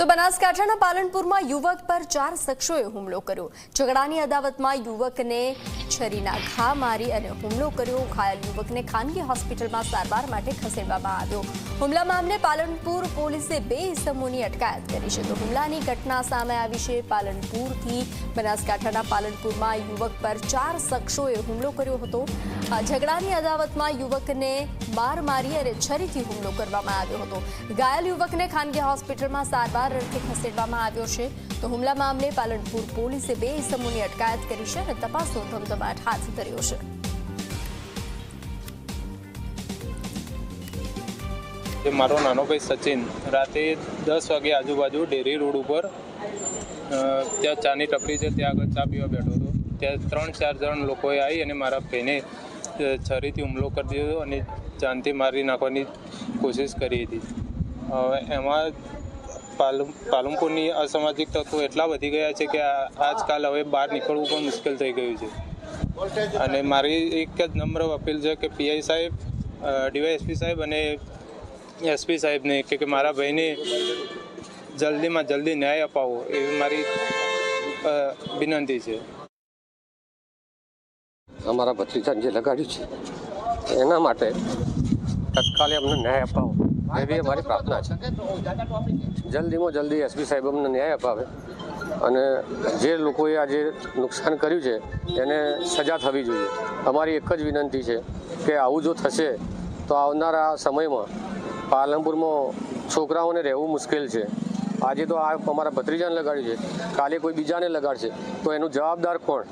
તો બનાસકાંઠાના પાલનપુરમાં યુવક પર ચાર શખ્સોએ હુમલો કર્યો. ઝઘડાની અદાવતમાં યુવકને છરીના ઘા મારી અને હુમલો કર્યો. ઘાયલ યુવકને ખાનગી હોસ્પિટલમાં સારવાર માટે ખસેડવામાં આવ્યો. હુમલા મામલે પાલનપુર પોલીસે બે ઇસમોની અટકાયત કરી છે. તો હુમલાની ઘટના સામે આવી છે પાલનપુરથી. બનાસકાંઠાના પાલનપુરમાં યુવક પર ચાર શખ્સોએ હુમલો કર્યો હતો. ઝઘડાની અદાવતમાં યુવકને માર મારી અને છરીથી હુમલો કરવામાં આવ્યો હતો. ઘાયલ યુવકને ખાનગી હોસ્પિટલમાં સારવાર અર્થે ખસેડવામાં આવ્યો છે. તો હુમલા મામલે પાલનપુર પોલીસે બે ઇસમોની અટકાયત કરી છે અને તપાસનો ધમધમાટ હાથ ધર્યો છે. મારો નાનો ભાઈ સચિન, રાતે દસ વાગે આજુબાજુ ડેરી રોડ ઉપર ત્યાં ચાની ટપરી છે, ત્યાં આગળ ચા પીવા બેઠો હતો. ત્યાં ત્રણ ચાર જણ લોકોએ આવી અને મારા ભાઈને છરીથી હુમલો કરી દીધો અને જાનથી મારી નાખવાની કોશિશ કરી હતી. એમાં પાલમ, પાલનપુરની અસામાજિક તત્વો એટલા વધી ગયા છે કે આજકાલ હવે બહાર નીકળવું પણ મુશ્કેલ થઈ ગયું છે. અને મારી એક જ નમ્ર અપીલ છે કે પીઆઈ સાહેબ ડીવાયએસપી સાહેબ અને એસપી સાહેબને કે કે મારા ભાઈને જલ્દીમાં જલ્દી ન્યાય અપાવો એવી મારી વિનંતી છે. અમારા ભત્રીજાને જે લગાડ્યું છે, એના માટે તત્કાલે અમને ન્યાય અપાવો. એવી અમારી પ્રાર્થના છે. જલ્દીમાં જલ્દી એસપી સાહેબ અમને ન્યાય અપાવે અને જે લોકોએ આજે નુકસાન કર્યું છે, એને સજા થવી જોઈએ. અમારી એક જ વિનંતી છે કે આવું જો થશે, તો આવનારા સમયમાં પાલનપુરમાં છોકરાઓને રહેવું મુશ્કેલ છે. આજે તો આ અમારા ભત્રીજાને લગાડ્યું છે, કાલે કોઈ બીજાને લગાડશે, તો એનું જવાબદાર કોણ?